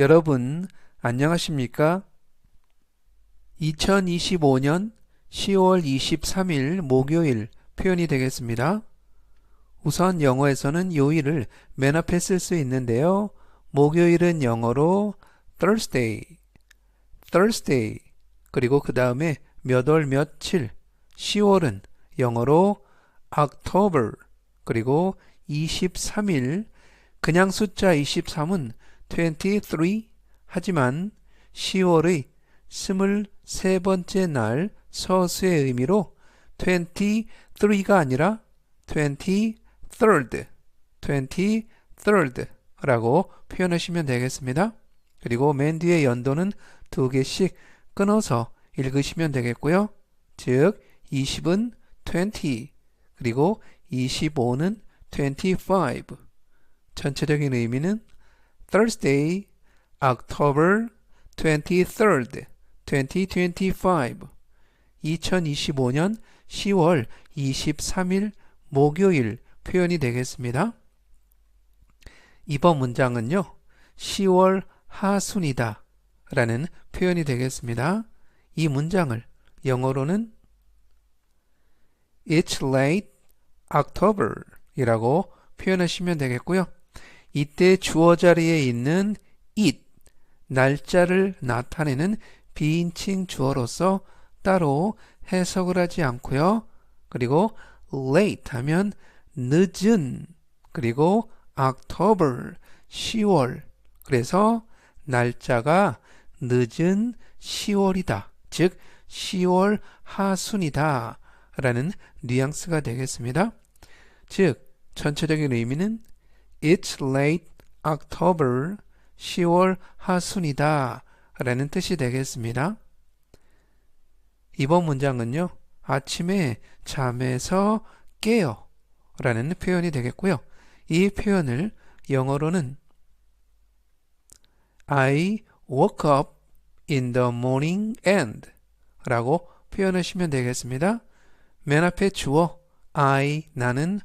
여러분, 안녕하십니까? 2025년 10월 23일 목요일 표현이 되겠습니다. 우선 영어에서는 요일을 맨 앞에 쓸 수 있는데요. 목요일은 영어로 Thursday, Thursday, 그리고 그 다음에 몇 월 며칠, 10월은 영어로 October, 그리고 23일, 그냥 숫자 23은 23 하지만 10월의 23번째 날 서수의 의미로 23가 아니라 23rd, 23rd 라고 표현하시면 되겠습니다. 그리고 맨 뒤에 연도는 두 개씩 끊어서 읽으시면 되겠고요. 즉 20은 20 그리고 25는 25 전체적인 의미는 Thursday, October 23rd, 2025 2025년 10월 23일 목요일 표현이 되겠습니다. 이번 문장은요. 10월 하순이다 라는 표현이 되겠습니다. 이 문장을 영어로는 It's late October 이라고 표현하시면 되겠고요. 이때 주어 자리에 있는 it, 날짜를 나타내는 비인칭 주어로서 따로 해석을 하지 않고요. 그리고 late 하면 늦은 그리고 October 10월 그래서 날짜가 늦은 10월이다. 즉 10월 하순이다. 라는 뉘앙스가 되겠습니다. 즉 전체적인 의미는 It's late October 10월 하순이다 라는 뜻이 되겠습니다. 이번 문장은요. 아침에 잠에서 깨요 라는 표현이 되겠고요. 이 표현을 영어로는 I woke up in the morning and 라고 표현하시면 되겠습니다. 맨 앞에 주어 I 나는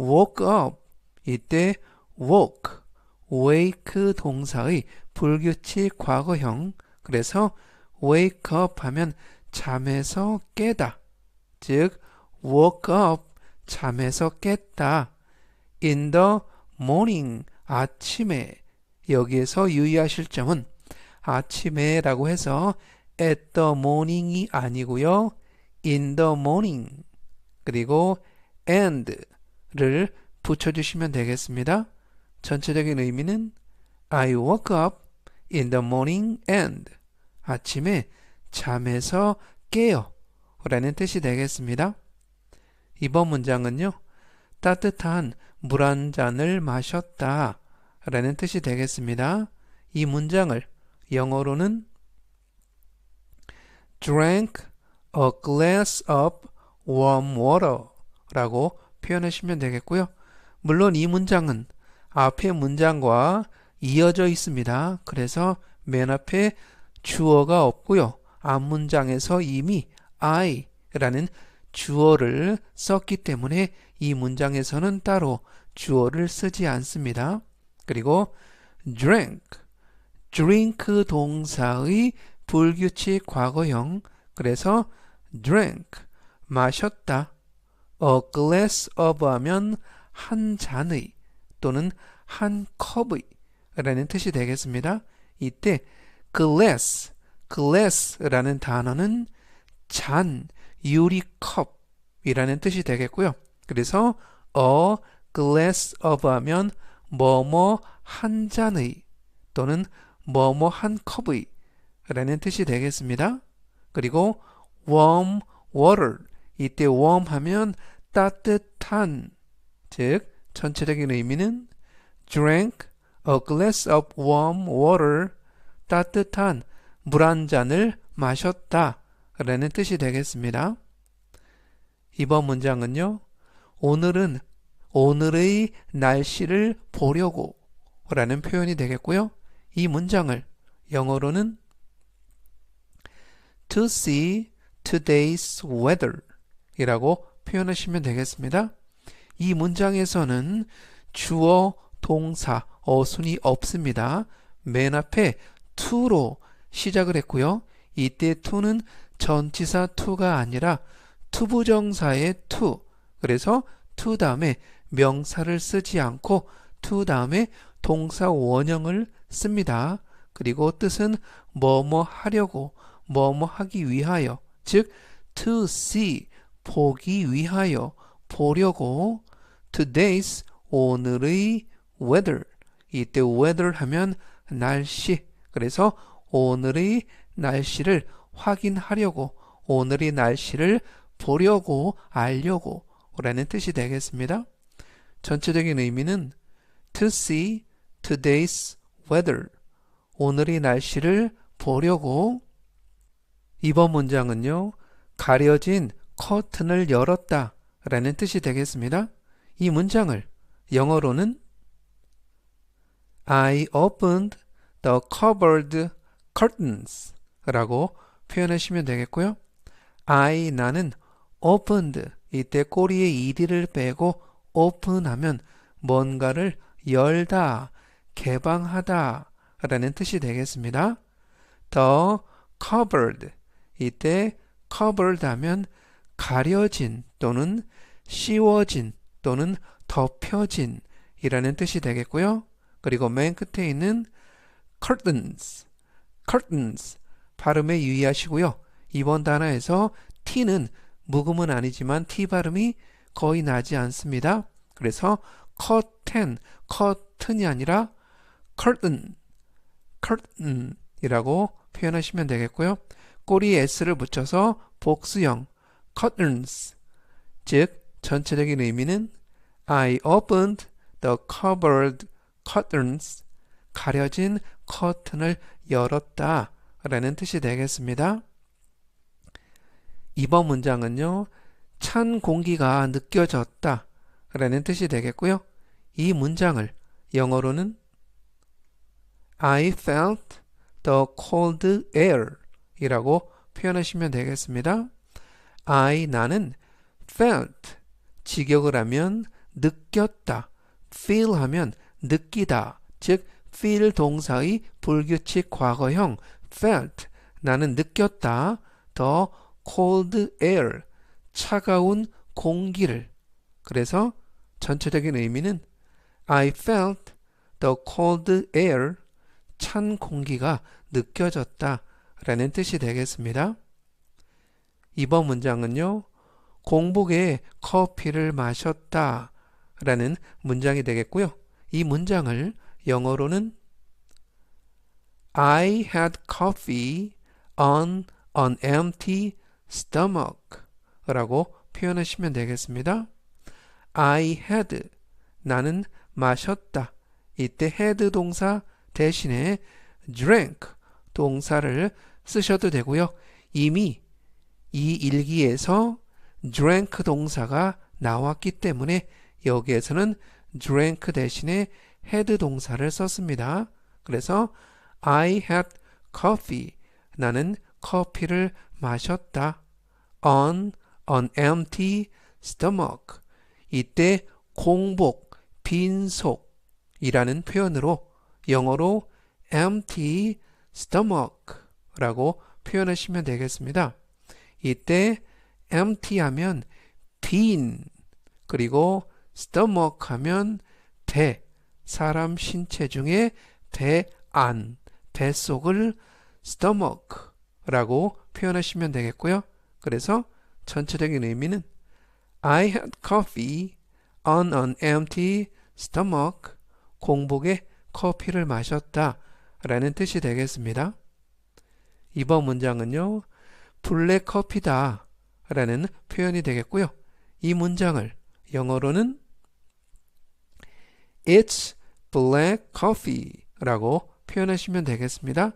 woke up 이때 woke wake 동사의 불규칙 과거형 그래서 wake up 하면 잠에서 깨다 즉 woke up 잠에서 깼다 in the morning 아침에 여기에서 유의하실 점은 아침에 라고 해서 at the morning이 아니고요 in the morning 그리고 and를 붙여주시면 되겠습니다. 전체적인 의미는 I woke up in the morning and 아침에 잠에서 깨요 라는 뜻이 되겠습니다. 이번 문장은요. 따뜻한 물 한 잔을 마셨다 라는 뜻이 되겠습니다. 이 문장을 영어로는 drank a glass of warm water 라고 표현하시면 되겠고요. 물론 이 문장은 앞의 문장과 이어져 있습니다. 그래서 맨 앞에 주어가 없고요. 앞 문장에서 이미 I라는 주어를 썼기 때문에 이 문장에서는 따로 주어를 쓰지 않습니다. 그리고 drank, drink 동사의 불규칙 과거형 그래서 drank, 마셨다. a glass of 하면 한 잔의 또는 한 컵의 라는 뜻이 되겠습니다. 이때 glass, glass라는 단어는 잔, 유리컵이라는 뜻이 되겠고요. 그래서 a glass of 하면 뭐뭐 한 잔의 또는 뭐뭐 한 컵의 라는 뜻이 되겠습니다. 그리고 warm water 이때 warm 하면 따뜻한 즉 전체적인 의미는 drank a glass of warm water 따뜻한 물 한 잔을 마셨다 라는 뜻이 되겠습니다. 이번 문장은요. 오늘은 오늘의 날씨를 보려고 라는 표현이 되겠고요. 이 문장을 영어로는 to see today's weather 이라고 표현하시면 되겠습니다. 이 문장에서는 주어, 동사, 어순이 없습니다. 맨 앞에 to로 시작을 했고요. 이때 to는 전치사 to가 아니라 투부정사의 to. 그래서 to 다음에 명사를 쓰지 않고 to 다음에 동사 원형을 씁니다. 그리고 뜻은 뭐뭐 하려고, 뭐뭐 하기 위하여, 즉 to see 보기 위하여, 보려고 today's 오늘의 weather 이때 weather 하면 날씨 그래서 오늘의 날씨를 확인하려고 오늘의 날씨를 보려고 알려고 라는 뜻이 되겠습니다. 전체적인 의미는 to see today's weather 오늘의 날씨를 보려고 이번 문장은요. 가려진 커튼을 열었다 라는 뜻이 되겠습니다. 이 문장을 영어로는 I opened the covered curtains 라고 표현하시면 되겠고요. I 나는 opened 이때 꼬리에 ed를 빼고 open하면 뭔가를 열다, 개방하다 라는 뜻이 되겠습니다. The covered 이때 covered 하면 가려진 또는 씌워진 또는 덮여진 이라는 뜻이 되겠고요. 그리고 맨 끝에 있는 curtains, curtains 발음에 유의하시고요. 이번 단어에서 t는 묵음은 아니지만 t 발음이 거의 나지 않습니다. 그래서 curtain, curtain이 아니라 curtain, curtain이라고 표현하시면 되겠고요. 꼬리에 s를 붙여서 복수형 curtains, 즉 전체적인 의미는 I opened the covered curtains, 가려진 커튼을 열었다 라는 뜻이 되겠습니다. 이번 문장은요, 찬 공기가 느껴졌다 라는 뜻이 되겠고요. 이 문장을 영어로는 I felt the cold air 이라고 표현하시면 되겠습니다. I 나는 felt 직역을 하면 느꼈다. feel 하면 느끼다. 즉 feel 동사의 불규칙 과거형 felt 나는 느꼈다. 더 cold air 차가운 공기를 그래서 전체적인 의미는 I felt the cold air 찬 공기가 느껴졌다 라는 뜻이 되겠습니다. 이번 문장은요. 공복에 커피를 마셨다 라는 문장이 되겠고요. 이 문장을 영어로는 I had coffee on an empty stomach 라고 표현하시면 되겠습니다. I had 나는 마셨다. 이때 had 동사 대신에 drank 동사를 쓰셔도 되고요. 이미 이 일기에서 drank 동사가 나왔기 때문에 여기에서는 drank 대신에 had 동사를 썼습니다. 그래서 I had coffee. 나는 커피를 마셨다. on an empty stomach. 이때 공복, 빈속이라는 표현으로 영어로 empty stomach라고 표현하시면 되겠습니다. 이때 empty 하면 빈 그리고 stomach 하면 배 사람 신체 중에 배 안, 뱃속을 stomach라고 표현하시면 되겠고요. 그래서 전체적인 의미는 I had coffee on an empty stomach. 공복에 커피를 마셨다 라는 뜻이 되겠습니다. 이번 문장은요. 블랙 커피다 라는 표현이 되겠고요. 이 문장을 영어로는 It's black coffee 라고 표현하시면 되겠습니다.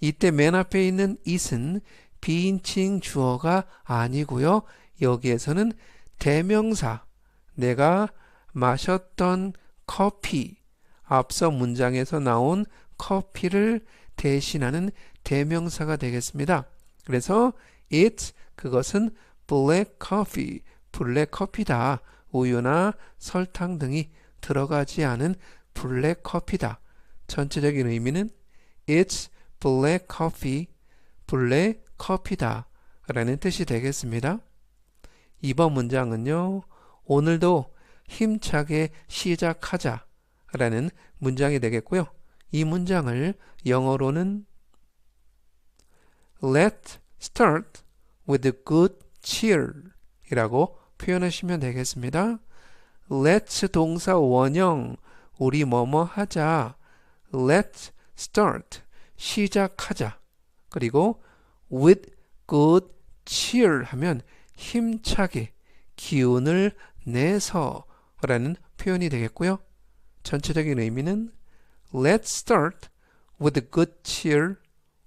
이때 맨 앞에 있는 it은 비인칭 주어가 아니고요. 여기에서는 대명사, 내가 마셨던 커피, 앞서 문장에서 나온 커피를 대신하는 대명사가 되겠습니다. 그래서 it 그것은 black coffee, 블랙 커피다. 우유나 설탕 등이 들어가지 않은 블랙 커피다. 전체적인 의미는 It's black coffee. 블랙 커피다. 라는 뜻이 되겠습니다. 이번 문장은요. 오늘도 힘차게 시작하자. 라는 문장이 되겠고요. 이 문장을 영어로는 Let's start with a good cheer 이라고 표현하시면 되겠습니다. Let's 동사 원형 우리 뭐뭐 하자. Let's start 시작하자. 그리고 with good cheer 하면 힘차게 기운을 내서 라는 표현이 되겠고요. 전체적인 의미는 Let's start with good cheer.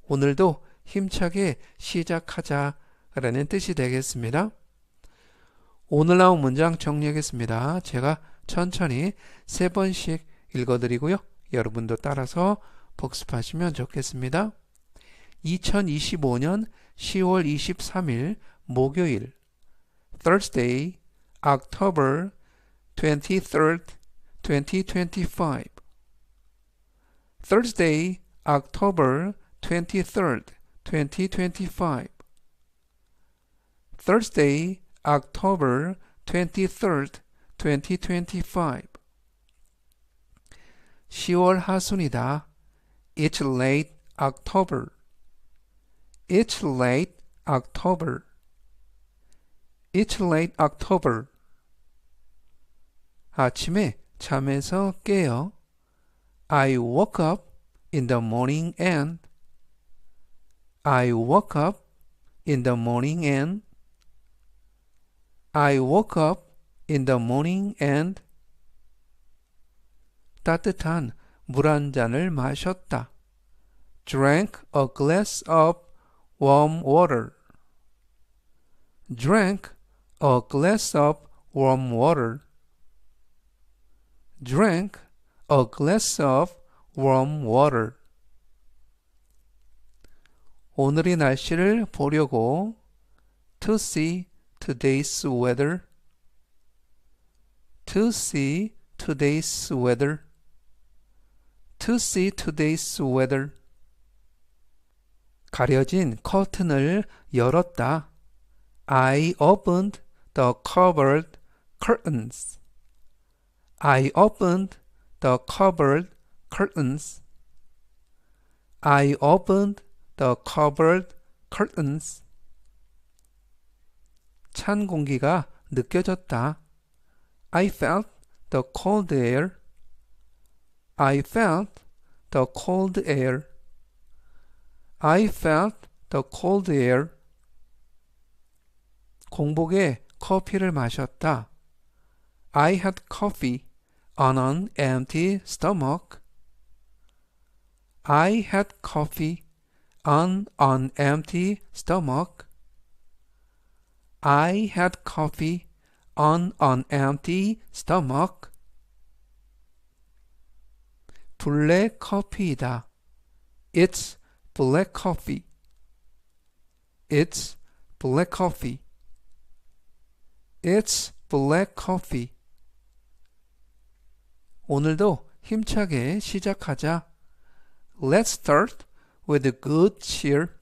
오늘도 힘차게 시작하자 라는 뜻이 되겠습니다. 오늘 나온 문장 정리하겠습니다. 제가 천천히 세 번씩 읽어드리고요. 여러분도 따라서 복습하시면 좋겠습니다. 2025년 10월 23일 목요일 Thursday, October 23rd, 2025 Thursday, October 23rd, 2025 Thursday, October 23rd, 2025 10월 하순이다. It's late October. It's late October. It's late October. 아침에 잠에서 깨요. I woke up in the morning and I woke up in the morning and I woke up in the morning and 따뜻한 물 한 잔을 마셨다. drank a glass of warm water. drank a glass of warm water. drank a glass of warm water. 오늘의 날씨를 보려고 to see today's weather to see today's weather to see today's weather 가려진 커튼을 열었다. I opened the covered curtains. I opened the covered curtains. I opened the covered curtains. 찬 공기가 느껴졌다. I felt the cold air. I felt the cold air. I felt the cold air. 공복에 커피를 마셨다. I had coffee on an empty stomach. I had coffee on an empty stomach. I had coffee on an empty stomach. 블랙 커피이다. It's black coffee. It's black coffee. It's black coffee. 오늘도 힘차게 시작하자. Let's start with a good cheer.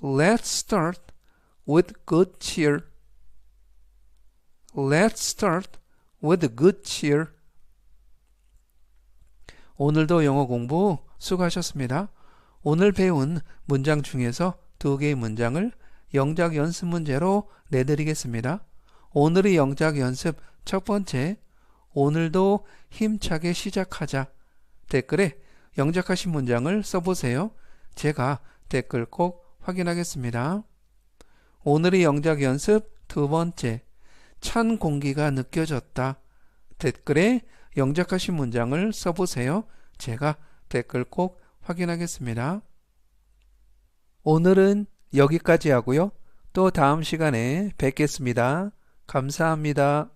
Let's start with good cheer. Let's start with good cheer. 오늘도 영어 공부 수고하셨습니다. 오늘 배운 문장 중에서 두 개의 문장을 영작 연습 문제로 내드리겠습니다. 오늘의 영작 연습 첫 번째, 오늘도 힘차게 시작하자. 댓글에 영작하신 문장을 써보세요. 제가 댓글 꼭 확인하겠습니다. 오늘의 영작 연습 두 번째, 찬 공기가 느껴졌다. 댓글에 영작하신 문장을 써보세요. 제가 댓글 꼭 확인하겠습니다. 오늘은 여기까지 하고요. 또 다음 시간에 뵙겠습니다. 감사합니다.